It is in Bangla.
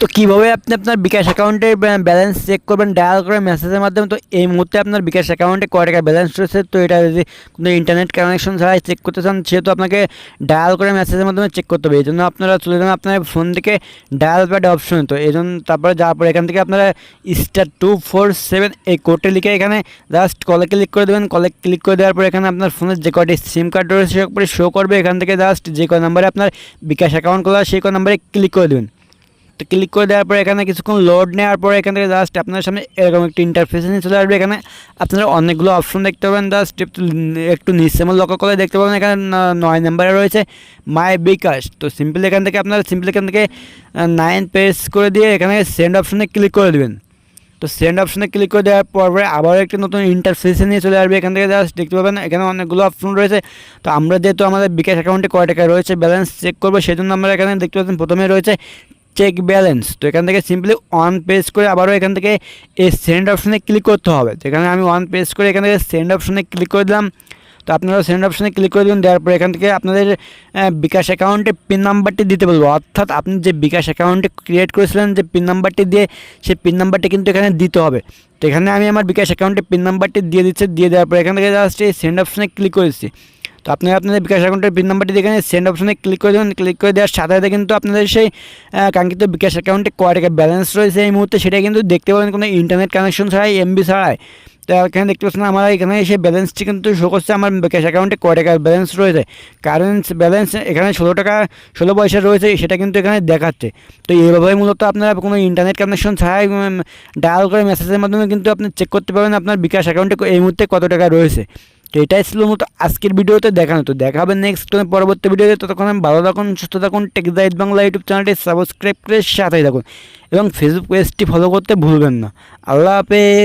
তো কীভাবে আপনি আপনার বিকাশ অ্যাকাউন্টের ব্যালেন্স চেক করবেন ডায়াল করে মেসেজের মাধ্যমে? তো এই মুহূর্তে আপনার বিকাশ অ্যাকাউন্টে কয় টাকা ব্যালেন্স রয়েছে? তো এটা যদি কোনো ইন্টারনেট কানেকশন ছাড়াই চেক করতে চান, সেহেতু আপনাকে ডায়াল করে মেসেজের মাধ্যমে চেক করতে হবে। এই জন্য আপনারা চলে যাবেন আপনার ফোন থেকে ডায়াল প্যাড অপশন তো এই জন্য তারপরে যাওয়ার পরে এখান থেকে আপনারা স্টার টু ফোর সেভেন এই কোডটা লিখে এখানে জাস্ট কলে ক্লিক করে দেবেন। কলে ক্লিক করে দেওয়ার পর এখানে আপনার ফোনের যে কয়টি সিম কার্ড রয়েছে, সে শো করবে, এখান থেকে জাস্ট যে কয় নাম্বারে আপনার বিকাশ অ্যাকাউন্ট খোলা, সেই কয় নাম্বারে ক্লিক করে দেবেন। তো ক্লিক করে দেওয়ার পর এখানে কিছুক্ষণ লোড নেওয়ার পর এখান থেকে জাস্ট আপনার সামনে এরকম একটি ইন্টারফেস নিয়ে চলে আসবে। এখানে আপনারা অনেকগুলো অপশন দেখতে পাবেন। জাস্ট একটু নিচেমল লক্ষ্য করে দেখতে পাবেন, এখানে নয় নম্বরে রয়েছে মাই বিকাশ তো সিম্পল এখান থেকে আপনারা সিম্পল এখান থেকে নাইন পেজ করে দিয়ে এখানে সেন্ড অপশনে ক্লিক করে দেবেন। তো সেন্ড অপশনে ক্লিক করে দেওয়ার পর পরে আবার একটি নতুন ইন্টারফেসে নিয়ে চলে আসবে। এখান থেকে জাস্ট দেখতে পাবেন, এখানে অনেকগুলো অপশন রয়েছে। তো আমরা যেহেতু আমাদের বিকাশ অ্যাকাউন্টে কয় টাকা রয়েছে ব্যালেন্স চেক করব সেই জন্য আমরা এখানে দেখতে পাচ্ছেন প্রথমে রয়েছে চেক ব্যালেন্স তো এখান থেকে সিম্পলি অন পেজ করে আবারও এখান থেকে এই সেন্ড অপশনে ক্লিক করতে হবে। তো এখানে আমি অন পেজ করে এখান থেকে সেন্ড অপশনে ক্লিক করে দিলাম। তো আপনারা সেন্ড অপশনে ক্লিক করে দেবেন। দেওয়ার পর এখান থেকে আপনাদের বিকাশ অ্যাকাউন্টে পিন নাম্বারটি দিতে বলব। অর্থাৎ আপনি যে বিকাশ অ্যাকাউন্টে ক্রিয়েট করেছিলেন, যে পিন নাম্বারটি দিয়ে সেই পিন নাম্বারটি কিন্তু এখানে দিতে হবে। তো এখানে আমি আমার বিকাশ অ্যাকাউন্টে পিন নাম্বারটি দিয়ে দিচ্ছি। দিয়ে দেওয়ার পর এখান থেকে জাস্ট এই সেন্ড অপশনে ক্লিক করেছি। তো আপনারা আপনাদের বিকাশ অ্যাকাউন্টের পিন নাম্বারটি এখানে সেন্ড অপশনে ক্লিক করে দেবেন ক্লিক করে দেওয়ার সাথে সাথে কিন্তু আপনাদের সেই কাঙ্ক্ষিত বিকাশ অ্যাকাউন্টে কয় টাকা ব্যালেন্স রয়েছে এই মুহূর্তে সেটা কিন্তু দেখতে পাবেন কোনো ইন্টারনেট কানেকশন ছাড়াই এমবি ছাড়াই। তো এখানে দেখতে পাচ্ছেন আমার এখানে এসে ব্যালেন্সটি কিন্তু শো করছে আমার বিকাশ অ্যাকাউন্টে কয় টাকা ব্যালেন্স রয়েছে। কারেন্ট ব্যালেন্স এখানে ষোলো টাকা, ষোলো পয়সা রয়েছে, সেটা কিন্তু এখানে দেখাচ্ছে। তো এইভাবে মূলত আপনারা কোনো ইন্টারনেট কানেকশন ছাড়াই ডায়াল করে মেসেজের মাধ্যমে কিন্তু আপনি চেক করতে পারবেন আপনার বিকাশ অ্যাকাউন্টে এই মুহূর্তে কত টাকা রয়েছে। তো এটাই ছিল মতো আজকের ভিডিওতে দেখানো। তো দেখা হবে নেক্সট পরবর্তী ভিডিওতে। ততক্ষণ ভালো থাকুন, সুস্থ থাকুন টেকদাইট বাংলা ইউটিউব চ্যানেলটি সাবস্ক্রাইব করে সাথেই থাকুন। এবং ফেসবুক পেজটি ফলো করতে ভুলবেন না। আল্লাহ হাফেজ।